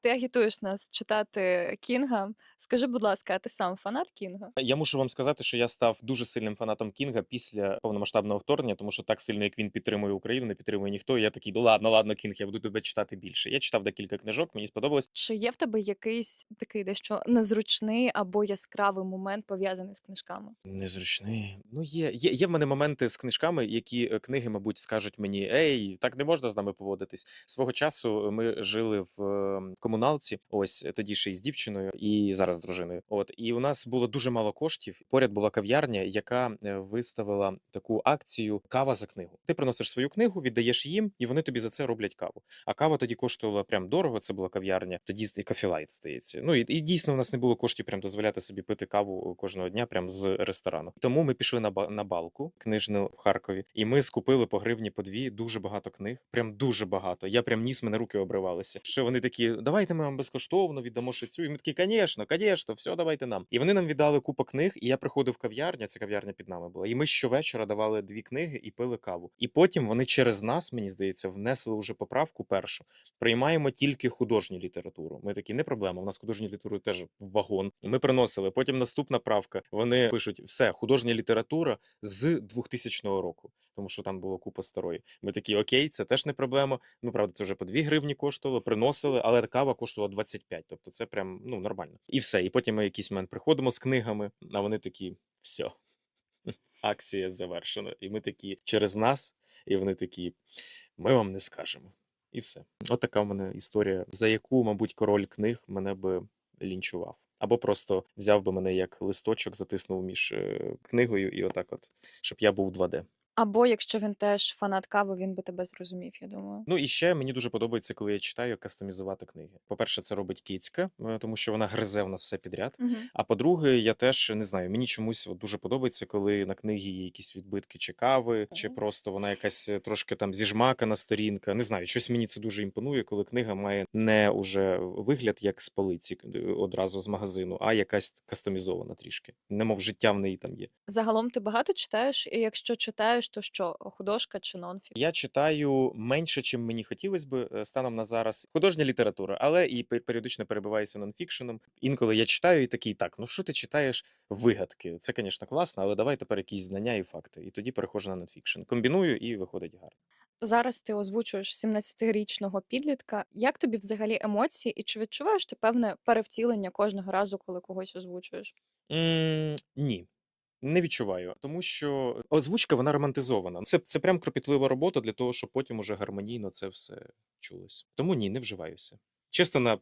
Ти агітуєш нас читати Кінга. Скажи, будь ласка, а ти сам фанат Кінга? Я мушу вам сказати, що я став дуже сильним фанатом Кінга після повномасштабного вторгнення, тому що так сильно, як він підтримує Україну, не підтримує ніхто. І я такий, ну ладно, ладно, Кінг, я буду тебе читати більше. Я читав декілька книжок, мені сподобалось. Чи є в тебе якийсь такий дещо незручний або яскравий момент пов'язаний з книжками? Незручний. Ну, є, є, є в мене моменти з книжками, які е, книги, мабуть, скажуть мені: Ей, так не можна з нами поводитись. Свого часу ми жили в е, комуналці, ось тоді ще й з дівчиною, і зараз з дружиною. От і у нас було дуже мало коштів. Поряд була кав'ярня, яка е, виставила таку акцію Кава за книгу. Ти приносиш свою книгу, віддаєш їм, і вони тобі за це роблять каву. А кава тоді коштувала прям дорого. Це була кав'ярня. Тоді і кафелайт здається. Ну і, і дійсно у нас не було коштів прям дозволяти собі пити каву кожного дня, прям з ресторану. Тому ми пішли на на балку книжну в Харкові, і ми скупили по гривні по дві дуже багато книг. Прям дуже багато. Я прям ніс мене руки обривалися. Що вони такі, давайте ми вам безкоштовно віддамо ще цю. І ми такі, звісно, звісно, все, давайте нам. І вони нам віддали купу книг. І я приходив в кав'ярню, ця кав'ярня під нами була. І ми щовечора давали дві книги і пили каву. І потім вони через нас, мені здається, внесли вже поправку першу. Приймаємо тільки художню літературу. Ми такі, не проблема. У нас художньої літератури теж вагон. Ми приносили. Потім наступна правка. Вони пишуть: все, художня література з 2000 року, тому що там було купа старої. Ми такі, окей, це теж не проблема. Ну, правда, це вже по 2 гривні коштувало, приносили, але кава коштувала 25. Тобто це прям ну нормально. І все. І потім ми якийсь момент приходимо з книгами, а вони такі, все. Акція завершена. І ми такі через нас, і вони такі: ми вам не скажемо. І все. От така в мене історія, за яку, мабуть, король книг мене би лінчував. Або просто взяв би мене як листочок, затиснув між е, книгою, і отак, от, щоб я був 2D. Або якщо він теж фанат кави, він би тебе зрозумів, я думаю. Ну і ще мені дуже подобається, коли я читаю кастомізувати книги. По-перше, це робить кицька, е, тому що вона гризе в нас все підряд. Угу. А по-друге, я теж не знаю, мені чомусь от дуже подобається, коли на книгі є якісь відбитки чи кави, чи Мгм. просто вона якась е, трошки там зіжмакана сторінка. Не знаю, щось мені це дуже імпонує, коли книга має не уже вигляд як з полиці е, одразу з магазину, а якась кастомізована трішки. Немов життя в неї там є. Загалом ти багато читаєш, і якщо читаєш, то що художка чи нонфік? Я читаю менше, чим мені хотілося б е, станом на зараз. Художня література, але і періодично перебиваюся нонфікшеном. Інколи я читаю і такий, так, ну що ти читаєш вигадки? Це, звісно, класно, але давай тепер якісь знання і факти. І тоді переходжу на нонфікшн. Комбіную і виходить гарно. Зараз ти озвучуєш 17-річного підлітка. Як тобі взагалі емоції, і чи відчуваєш ти певне перевтілення кожного разу, коли когось озвучуєш? М, ні. Не відчуваю, тому що озвучка вона романтизована. Це, це прям кропітлива робота для того, щоб потім уже гармонійно це все чулось. Тому ні, не вживаюся. Чисто на